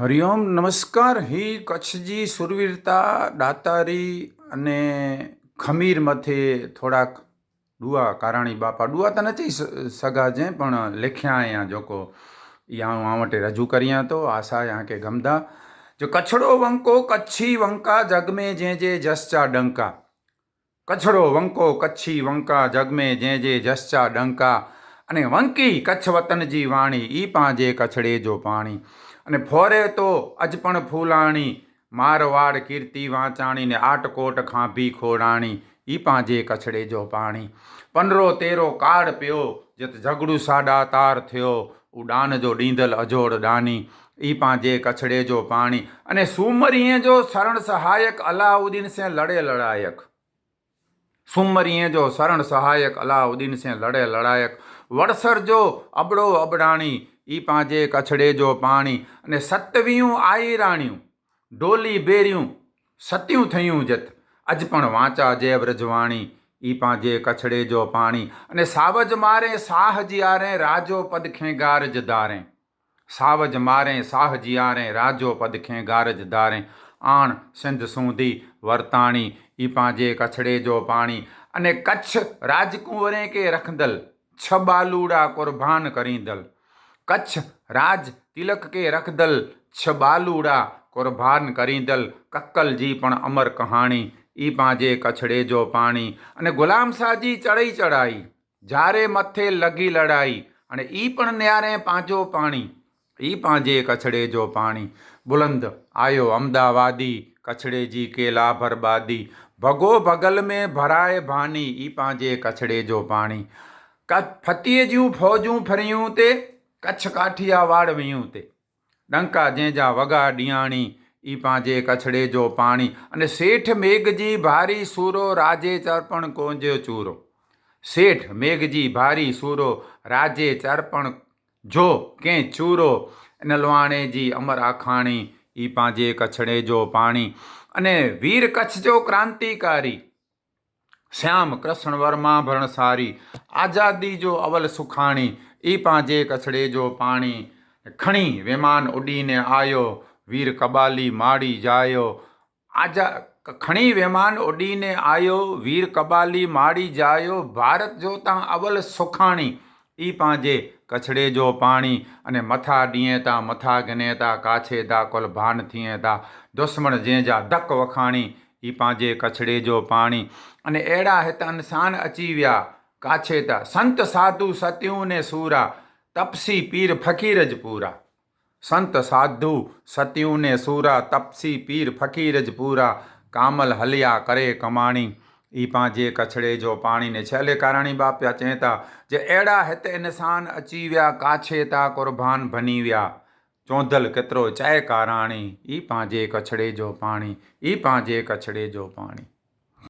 હરિઓમ, નમસ્કાર. હી કચ્છજી, સુરવીરતા, દાતારી અને ખમીર મથે થોડાક ડુઆ કારાણી બાપા. ડુઆ તો નથી સગા જે, પણ લેખ્યા અહીંયા જોકો. યા આ માટે રજૂ કર્યા તો આશા યા કે ગમદા જો કચ્છડો વંકો, કચ્છી વંકા જગમે જે જે જસચા ડંકા. કચ્છડો વંકો, કચ્છી વંકા જગમે જે જે જસચા ડંકા. અને વંકી કચ્છ વતનજી વાણી, ઈ પાંજે કચ્છડે જો પાણી. અને ફોરે તો અજ પણ ફૂલાણી મારવાડ કીર્તિ વાંચાણી ને આટકોટ ખાંભી ખોડાણી ઈ પાંજે કછડે જો પાણી. પંદરો તેરો કાળ પ્યો, જત ઝઘડું સાડા તાર થયો, ઉડાન જો ડીંદલ અજોડ ડાની, ઈ પાંજે કછડે જો પાણી. અને સુમરીએ જો શરણ સહાયક અલાઉદ્દીન સે લડે લડાયક. સુમરીએ જો શરણ સહાયક અલાઉદ્દીન સે લડે લડાયક. વડસર જો અબડો અબડાણી ઈ પાંજે કછડે જો પાણી અને સતવિયું આઈ રાણ્યું, ડોલી બેર્યું, સત્યું થયું જત. અજ પણ વાંચા જે વ્રજવાણી, ઈ પાંજે કછડે જો પાણી અને સાવજ મારે સાહ જીયારે, રાજો પદ ખેંગાર જદારે સાવજ મારે સાહ જીયારે, રાજો પદ ખેંગાર જદારે આણ સિંધ સુધી વર્તાણી, ઈ પાંજે કછડે જો પાણી અને કચ્છ રાજકુંવરે કે રખદલ છ બાલુડા કુરબાન કરી દલ. કચ્છ રાજ તિલક કે રખદલ છબાલુડા કોરભાન કરી દલ કક્કલજી પણ અમર કહાણી, ઈ પાંજે કછડે જો પાણી. અને ગુલામ સાજી ચડઈ ચડાઈ જ્યારે મથે લગી લડાઈ. અને ઈ પણ ન્યારે પાંજો પાણી, ઈ પાંજે કછડે જો પાણી. બુલંદ આયો અમદાવાદી, કછડેજી કે લાભરબાદી ભગો ભગલ મેં ભરાય ભાની, ઈ પાંજે કછડે જો પાણી. ફતીએ જ્યું ફોજું ફર્યું તે કચ્છ કાઠિયાવાડ વિયું તે. ડંકા, જેજા, વગા, ડિયાણી, ઈ પાંજે કછડે જો પાણી. અને શેઠ મેઘજી ભારી સૂરો, રાજે ચર્પણ કોંજ્યો ચૂરો. શેઠ મેઘજી ભારી સૂરો, રાજે ચર્પણ જો કે ચૂરો. નલવાણેજી અમર આખાણી, ઈ પાંજે કછડે જો પાણી. અને વીર કચ્છ જો ક્રાંતિકારી. શ્યામ કૃષ્ણ વર્મા ભણસારી આઝાદી જો અવલ સુખાણી એ પાંજે કછડે જો પાણી. ખણી વિમાન ઉડીને આયો, વીર કબાલી માડી જાયો. આજા ખણી વિમાન ઉડીને આયો, વીર કબાલી માડી જાયો. ભારત જોતા અવલ સુખાણી, ઈ પાંજે કછડે જો પાણી. અને મથા ડીએતા, મથા ગનેતા, કાછે દા કોલ ભાન થિયેતા. દુશ્મन જેજા ધક વખાણી ઈ પાંજે કછડે જો પાણી. અને એડા હેતન સાન અચીવ્યા. કાછેતા સંત સાધુ સત્યુને સૂરા. તપસી પીર ફકીર જ પૂરા. સંત સાધુ સત્યુને સૂરા. તપસી પીર ફકીર જ પૂરા. કામલ હલિયા કરે કમાણી. ઈ પાંજે કછડે જો પાણીને છેલ્લે કારાણી બાપ્યા ચેતા. જે એડા હેતે નિશાન અચીવ્યા કાછેતા કુરબાન ભનીવ્યા. ચોંધલ કેતરો ચાય કારાણી એ પાંજે કછડે જો પાણી એ પાંજે કછડે જો પાણી.